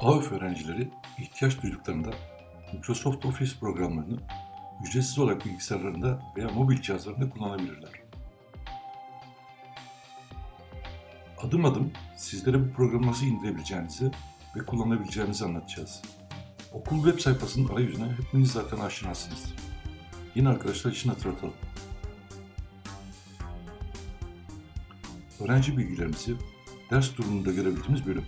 AÖF öğrencileri ihtiyaç duyduklarında Microsoft Office programlarını ücretsiz olarak bilgisayarlarında veya mobil cihazlarında kullanabilirler. Adım adım sizlere bu programı nasıl indirebileceğinizi ve kullanabileceğinizi anlatacağız. Okul web sayfasının arayüzüne hepiniz zaten aşinasınız. Yine arkadaşlar için hatırlatalım. Öğrenci bilgilerimizi ders durumunda görebildiğimiz bölüm.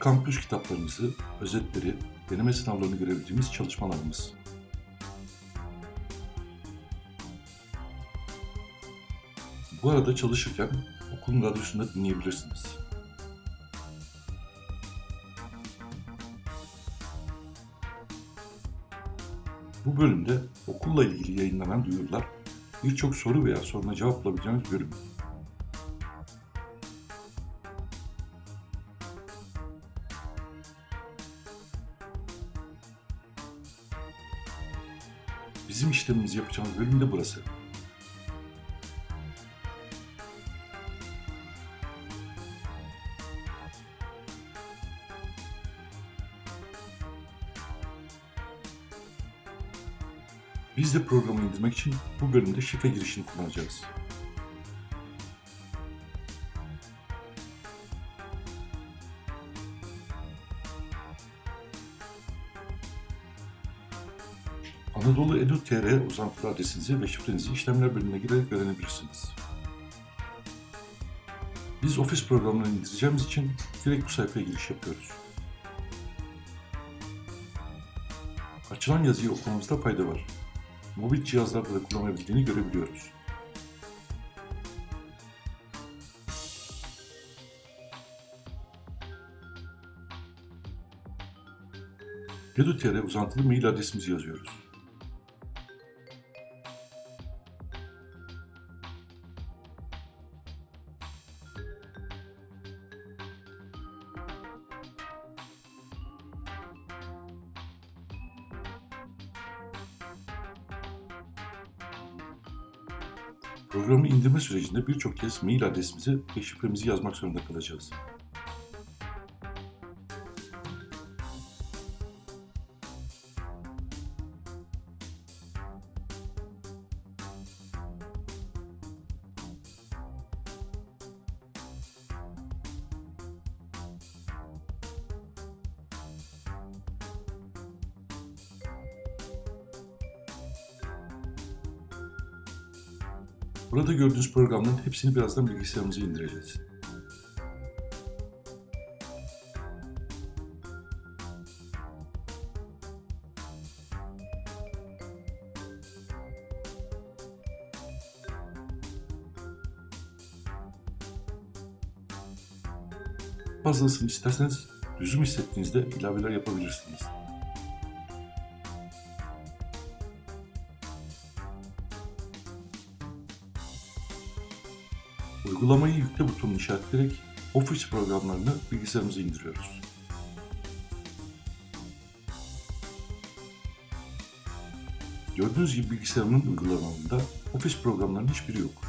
Kampüs kitaplarımızı, özetleri, deneme sınavlarını görebildiğimiz çalışmalarımız. Bu arada çalışırken okulun radyosunda dinleyebilirsiniz. Bu bölümde okulla ilgili yayınlanan duyurular, birçok soru veya soruna cevap bulabileceğiniz bölüm. İşlemimizi yapacağımız bölüm de burası. Biz de programı indirmek için bu bölümde şifre girişini kullanacağız. Anadolu Edu.tr uzantılı adresinizi ve şifrenizi işlemler bölümüne girerek öğrenebilirsiniz. Biz Office programlarını indireceğimiz için direkt bu sayfaya giriş yapıyoruz. Açılan yazıyı okumamızda fayda var. Mobil cihazlarda da kullanabildiğini görebiliyoruz. Edu.tr uzantılı mail adresimizi yazıyoruz. Programı indirme sürecinde birçok kez mail adresimizi ve şifremizi yazmak zorunda kalacağız. Burada gördüğünüz programların hepsini birazdan bilgisayarımıza indireceğiz. Fazlasını isterseniz lüzum hissettiğinizde ilaveler yapabilirsiniz. Uygulamayı yükle butonunu işaretleyerek Office programlarını bilgisayarımıza indiriyoruz. Gördüğünüz gibi bilgisayarımın uygulamalarında Office programlarının hiçbiri yok.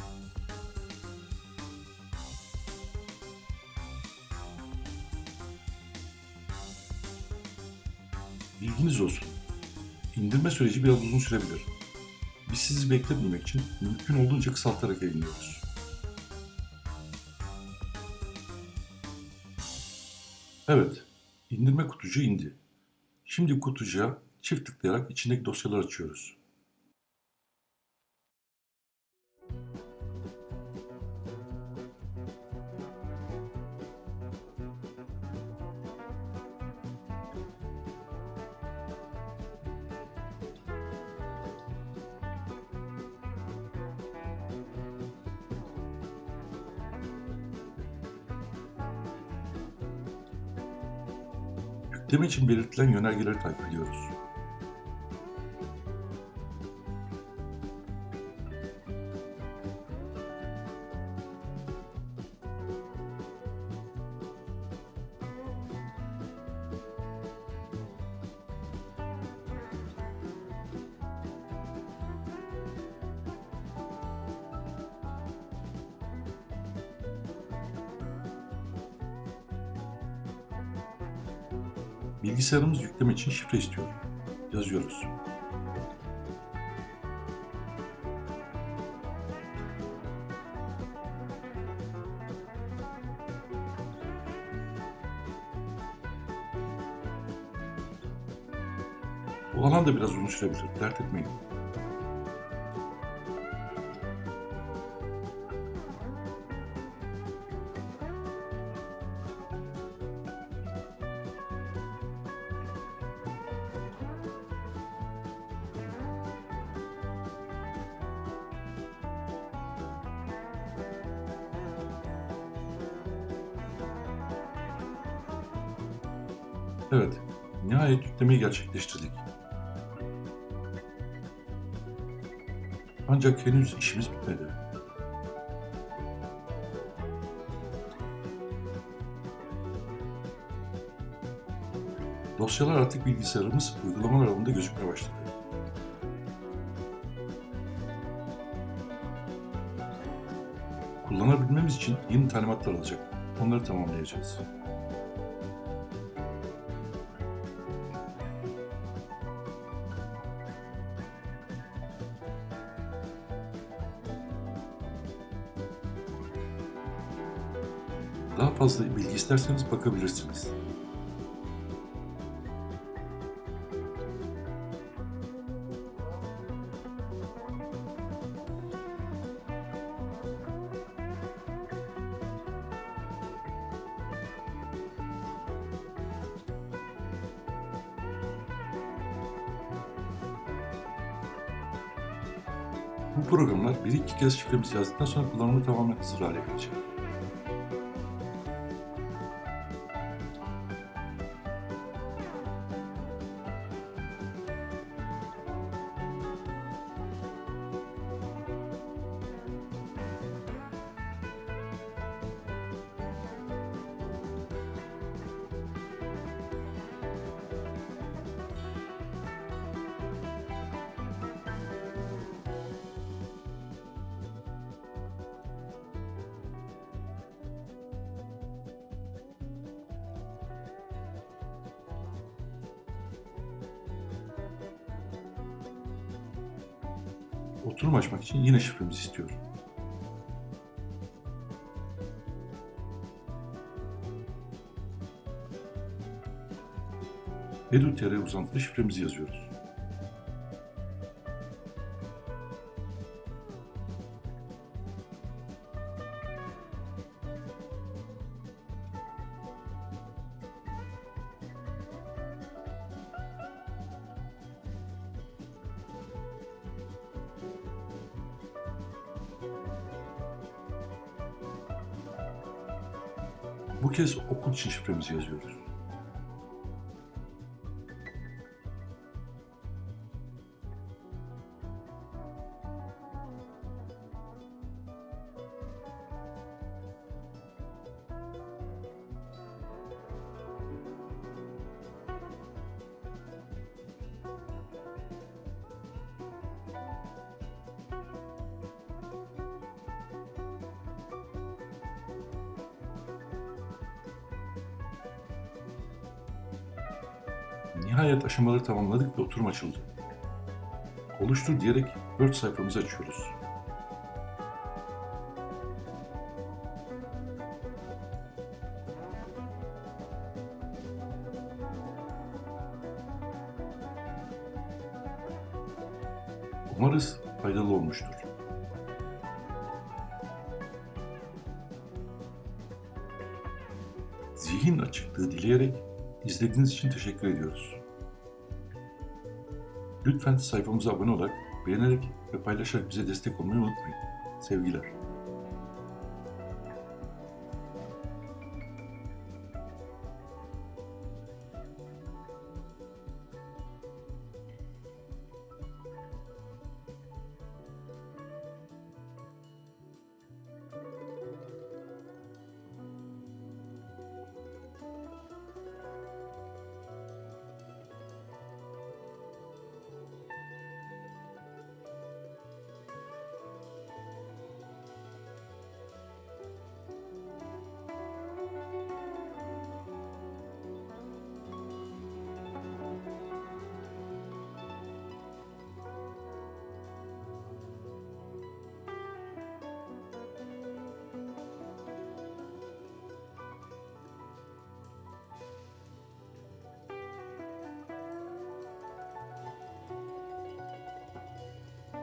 Bilginiz olsun. İndirme süreci biraz uzun sürebilir. Biz sizi beklememek için mümkün olduğunca kısaltarak yayınlıyoruz. Evet, indirme kutucuğu indi. Şimdi kutucuğa çift tıklayarak içindeki dosyaları açıyoruz. Yükleme için belirtilen yönergeleri takip ediyoruz. Bilgisayarımız yükleme için şifre istiyor. Yazıyoruz. Bu alan da biraz uzun sürebilir. Dert etmeyin. Evet, nihayet yüklemeyi gerçekleştirdik. Ancak henüz işimiz bitmedi. Dosyalar artık bilgisayarımız uygulamalar alanında gözükmeye başladı. Kullanabilmemiz için yeni talimatlar alacak. Onları tamamlayacağız. Daha fazla bilgi isterseniz bakabilirsiniz. Bu programlar bir iki kez şifremizi yazdıktan sonra kullanımı tamamen hazır hale gelecek. Oturum açmak için yine şifremizi istiyor. edu.tr uzantılı şifremizi yazıyoruz. Bu kez okul için şifremizi yazıyoruz. Nihayet aşamaları tamamladık ve oturum açıldı. Oluştur diyerek Word sayfamızı açıyoruz. Umarız faydalı olmuştur. Zihin açıklığı dileyerek izlediğiniz için teşekkür ediyoruz. Lütfen sayfamıza abone olarak, beğenerek ve paylaşarak bize destek olmayı unutmayın. Sevgiler.